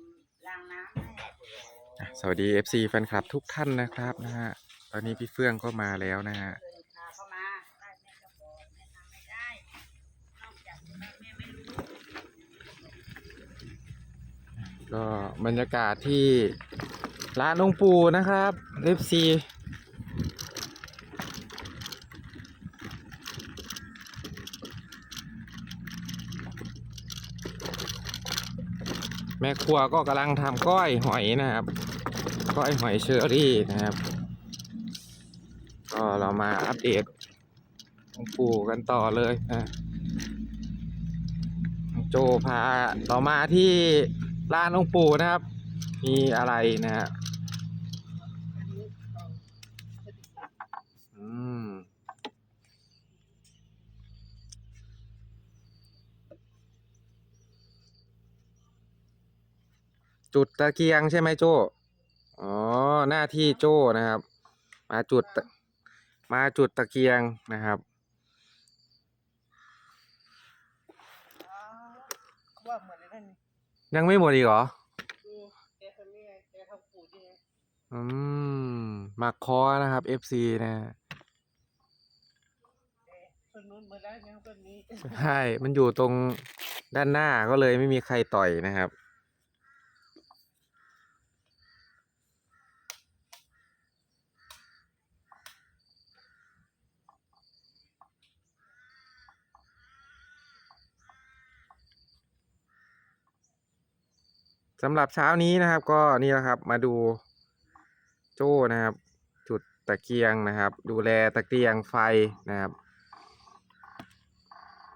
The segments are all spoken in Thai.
ำล้างน้ำให้สวัสดี FC แฟนคลับทุกท่านนะครับนะฮะตอนนี้พี่เฟื่องก็มาแล้วนะฮะเดินพาเข้ามาได้แม่ก็บอกแม่ทำไม่ได้ นอกจากแม่แม่ไม่รู้ ก็บรรยากาศที่ร้านองค์ปูนะครับ FC แม่ครัวก็กำลังทำก้อยหอยนะครับ ก้อยหอยเชอรี่นะครับ ก็เรามาอัปเดตองค์ปู่กันต่อเลยนะโจพาเรามาที่ร้านองค์ปู่นะครับ มีอะไรนะฮะอืม จุดตะเกียงใช่ไหมโจอ๋อหน้าที่โจนะครับ มาจุดมาจุดตะเกียงนะครับว่าเหมือนในนั่นยังไม่หมดอีกเหรอแกทำนี่ไงแกทำปูดยังไงอืมหมักคอนะครับ FC นะฮะแกต้นนู้นเหมือนแล้วยังต้นนี้ใช่ มันอยู่ตรงด้านหน้าก็เลยไม่มีใครต่อยนะครับ สำหรับเช้านี้นะครับ ก็นี่แหละครับมาดูโจ้นะครับ จุดตะเกียงนะครับ ดูแลตะเกียงไฟนะครับ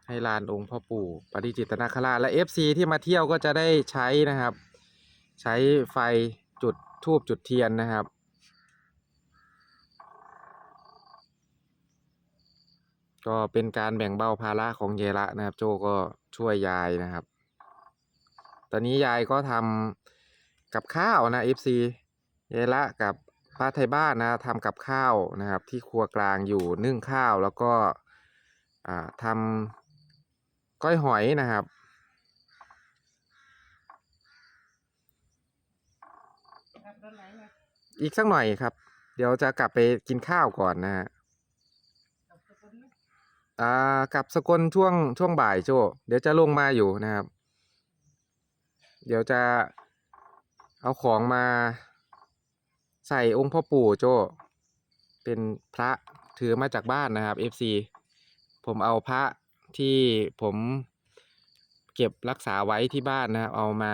ให้ลานองค์พ่อปู่ปฏิจิตนาคราชและ FC ที่มาเที่ยวก็จะได้ใช้นะครับ ใช้ไฟจุดทูบจุดเทียนนะครับก็เป็นการแบ่งเบาภาระของเยระนะครับ โจก็ช่วยยายนะครับ ตอนนี้ยายก็ทำกับข้าวนะ FC เยระกับป้าไทยบ้านนะทำกับข้าวนะครับ ที่ครัวกลางอยู่นึ่งข้าวแล้วก็อ่าทำก้อยหอยนะครับครับต้นไหนไงอีกสักหน่อยครับ เดี๋ยวจะกลับไปกินข้าวก่อนนะฮะกับต้นนี้อ่ากลับสกลช่วงช่วงบ่ายโจ เดี๋ยวจะลงมาอยู่นะครับ เดี๋ยวจะเอาของมาใส่องค์พ่อปู่โจ เป็นพระถือมาจากบ้านนะครับ FC ผมเอาพระที่ผมเก็บรักษาไว้ที่บ้านนะครับเอามา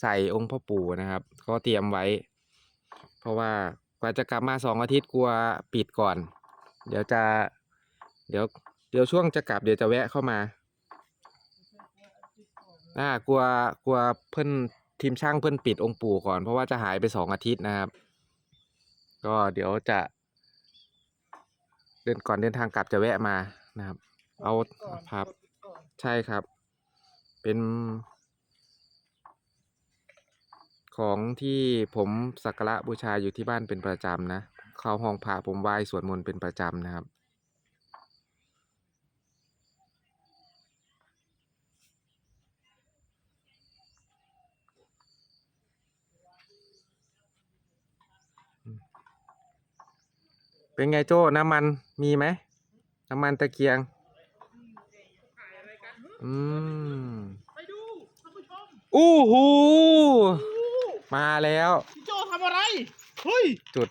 ใส่องค์พ่อปู่นะครับ ก็เตรียมไว้ เพราะว่ากว่าจะกลับมาสองอาทิตย์กลัวปิดก่อน เดี๋ยวจะเดี๋ยวเดี๋ยวช่วงจะกลับเดี๋ยวจะแวะเข้ามา อ่ากลัวกลัวเพิ่อนทีมช่างเพิ่อนปิดองค์ปู่ก่อน เพราะว่าจะหายไปสองอาทิตย์นะครับ ก็เดี๋ยวจะ เดินก่อนเดินทางกลับจะแวะมานะครับ เอาก่อนครับใช่ครับ เป็นของที่ผมสักการะบูชาอยู่ที่บ้านเป็นประจำนะ เข้าห้องพระผมไหว้สวดมนต์เป็นประจำนะครับ เป็นไงโจ้น้ำมันมีไหม น้ำมันตะเกียง อืมไปดูท่านผู้ชมอู้หูมาแล้ว พี่โจทำอะไร เฮ้ยจุด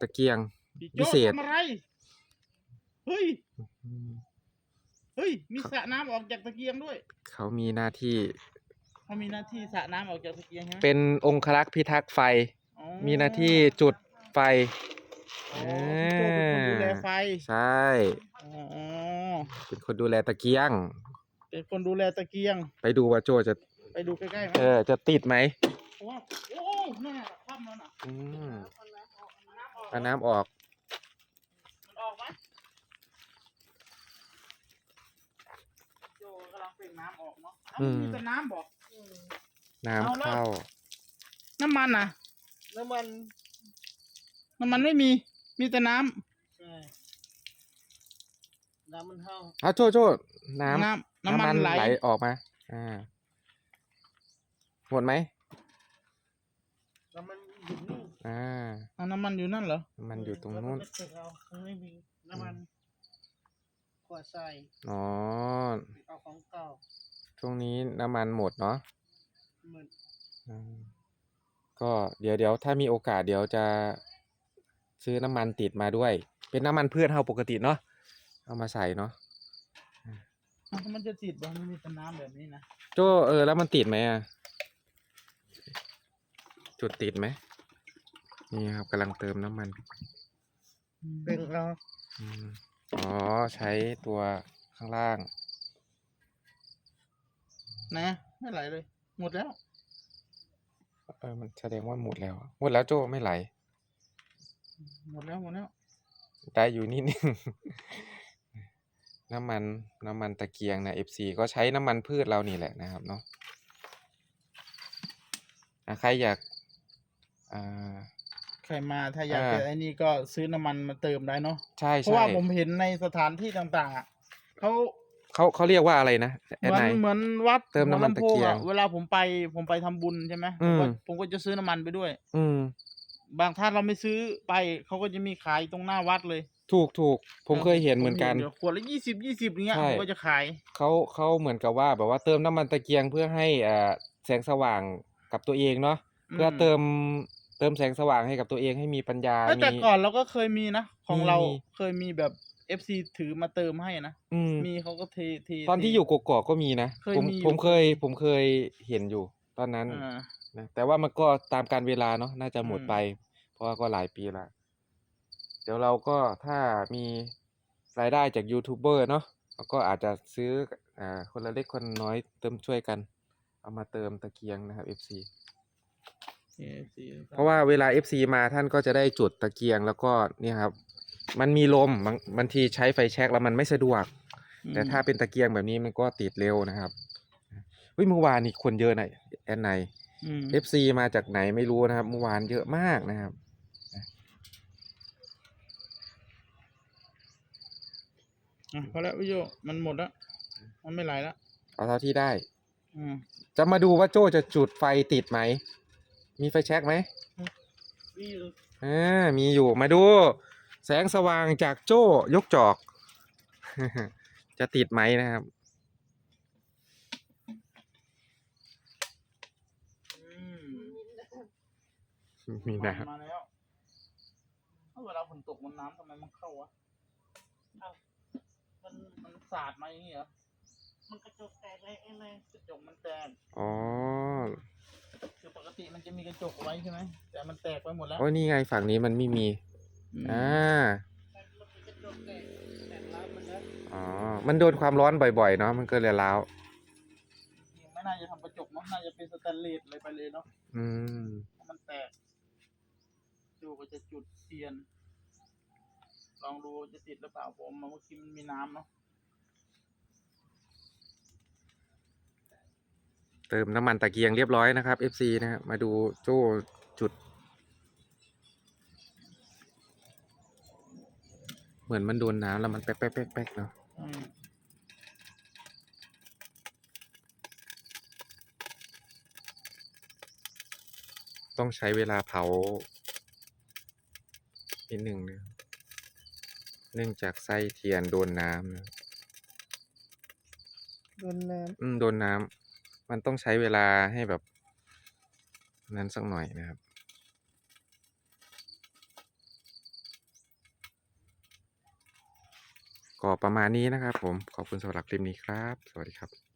ตะเกียง พี่โจพิเศษ ทำอะไร เฮ้ย เฮ้ย มีสระน้ำออกจากตะเกียงด้วยเขามีหน้าที่เขามีหน้าที่สระน้ำออกจากตะเกียงใช่ไหมเป็นองครักษ์พิทักษ์ไฟ อ๋อมีหน้าที่จุดไฟ อ๋อพี่โจเป็นคนดูแลไฟใช่ อ๋อเป็นคนดูแลตะเกียง เป็นคนดูแลตะเกียง ไปดูว่าโจจะ ไปดูใกล้ๆไหมเออ จะติดไหมโอ้โอ้นั่นน่ะคว่ำแล้วน่ะอืมเอาน้ำออกเอาน้ำออก มันออกไหมโจกำลังเปล่งน้ำออกเนาะเอ้าอืมมีแต่น้ำบอก น้ำเอาแล้วเข้า น้ำมันน่ะ น้ำมันน้ำมันไม่มี มีแต่น้ใช่น้ำมันเท่าเอาโจโจำน้ำน้ำน้ำมันไหลออกมา อ่าหมดไหมอ่าเอาน้ำมันอยู่นั่นเหรอมันอยู่ตรงนู้น แล้วก็เช็คเอาตรงนี้มีน้ำมันขวดใส่อ๋อ เอาของเก่าช่วงนี้น้ำมันหมดเนาะเหมือน อืมก็เดี๋ยวเดี๋ยวถ้ามีโอกาสเดี๋ยวจะ ซื้อน้ำมันติดมาด้วย เป็นน้ำมันพืชเฮาปกติเนาะเอามาใส่เนาะอ้าวมันจะติดบ่มันมีแต่น้ำแบบนี้นะโจเออแล้วมันติดไหมอะจุดติดไหมนี่ครับกำลังเติมน้ำมันเป็นเราอืมอ๋อใช้ตัวข้างล่าง นะไม่ไหลเลย หมดแล้วเออมันแสดงว่าหมดแล้วหมดแล้วโจไม่ไหล หมดแล้วหมดแล้วได้อยู่นิดนึง น้ำมันน้ำมันตะเกียงนะ FC ก็ใช้น้ำมันพืชเรานี่แหละนะครับเนาะอะใครอยากอ่าใครมาถ้าอยากอ่าจะไอ้นี่ก็ซื้อน้ำมันมาเติมได้เนาะใช่เพราะใช่ว่าผมเห็นในสถานที่ต่างๆอะเขาเขาเขาเรียกว่าอะไรนะแอเหดมือนไนเหมือนวัดเติมน้ำมันหัวลำโพตะเกียงอะเวลาผมไปผมไปทำบุญใช่ไหมอืผมมก็ผมก็จะซื้อน้ำมันไปด้วย อืม บางท่านเราไม่ซื้อไปเขาก็จะมีขายตรงหน้าวัดเลยถูกถูกผมเคยเห็นเหมือนกันดี๋ยวขวดละยี่สิบยี่สิบอย่างเงี้ยใช่ผมก็จะขายเขาเขาเหมือนกับว่าแบบว่าเติมน้ำมันตะเกียงเพื่อให้อ่าแสงสว่างกับตัวเองเนาะเพื่อเติมเติมแสงสว่างให้กับตัวเองให้มีปัญญาเอ้ยแต่มี ก่อนเราก็เคยมีนะ ของมี เรามีเคยมีแบบเอฟซีถือมาเติมให้นะอืมมีเขาก็เทเท ตอนที่เทอยู่กกอกก็มีนะเคยผมมีอยู่ ผมเคยผมเคยเห็นอยู่ ตอนนั้น อ่า นะแต่ว่ามันก็ตามการเวลาเนาะน่าจะหมดอืมไป เพราะว่าก็หลายปีละเดี๋ยวเราก็ถ้ามีรายได้จากยูทูบเบอร์เนาะเราก็อาจจะซื้ออ่าคนละเล็กคนละน้อยเติมช่วยกัน เอามาเติมตะเกียงนะครับ FC เอฟซีเพราะว่าเวลา FC มาท่านก็จะได้จุดตะเกียงแล้วก็เนี่ยครับ มันมีลมบางบางทีใช้ไฟแช็กแล้วมันไม่สะดวก แต่ถ้าเป็นตะเกียงแบบนี้มันก็ติดเร็วนะครับเฮ้ยเมื่อวานนี่คนเยอะหน่อยแอนไน อืม FC มาจากไหนไม่รู้นะครับเมื่อวานเยอะมากนะครับอะพอแล้ววิโยมันหมดแล้วมันไม่ไหลแล้วเอาเท่าที่ได้ อืมจะมาดูว่าโจจะจุดไฟติดไหม มีไฟแช็กไหมวิโยอ่ามีอยู่มาดู แสงสว่างจากโจ้ยกจอก จะติดไหมนะครับ มีนะครับมาแล้วเอ้าเวลาฝนตกมันน้ำทำไมมันเข้าวะเอ้ามันมันสาดมาอย่างนี้เหรอมันกระจกแตกเลยเองเลยกระจกมันแตกอ๋อคือปกติมันจะมีกระจกไว้ใช่ไหมแต่มันแตกไปหมดแล้วโอ้ยนี่ไงฝั่งนี้มันไม่มีอืมอ่ามันเป็นกระจกแตกแตกร้าวมันแล้วอ๋อ มันโดนความร้อนบ่อยๆเนาะมันก็เลยร้าวจริงๆไม่น่าจะทำกระจกเนาะน่าจะเป็นสแตนเลสอะไรไปเลยเนาะอืมเพราะมันแตก ดูก็จะจุดเทียน ลองดูจะติดหรือเปล่าผมเมื่อกี้มันมีน้ำเนาะเติมน้ำมันตะเกียงเรียบร้อยนะครับ FC นะครับมาดูโจ้จุด เหมือนมันโดนน้ำแล้วมันแป๊กแป๊กแป๊กแป๊กเนาะต้องใช้เวลาเผา นิดหนึ่งนะเนื่องจากไส้เทียนโดนน้ำนะโดนน้อืมโดนน้ำมันต้องใช้เวลาให้แบบ นั้นสักหน่อยนะครับ ก็ประมาณนี้นะครับผม ขอบคุณสำหรับคลิปนี้ครับ สวัสดีครับ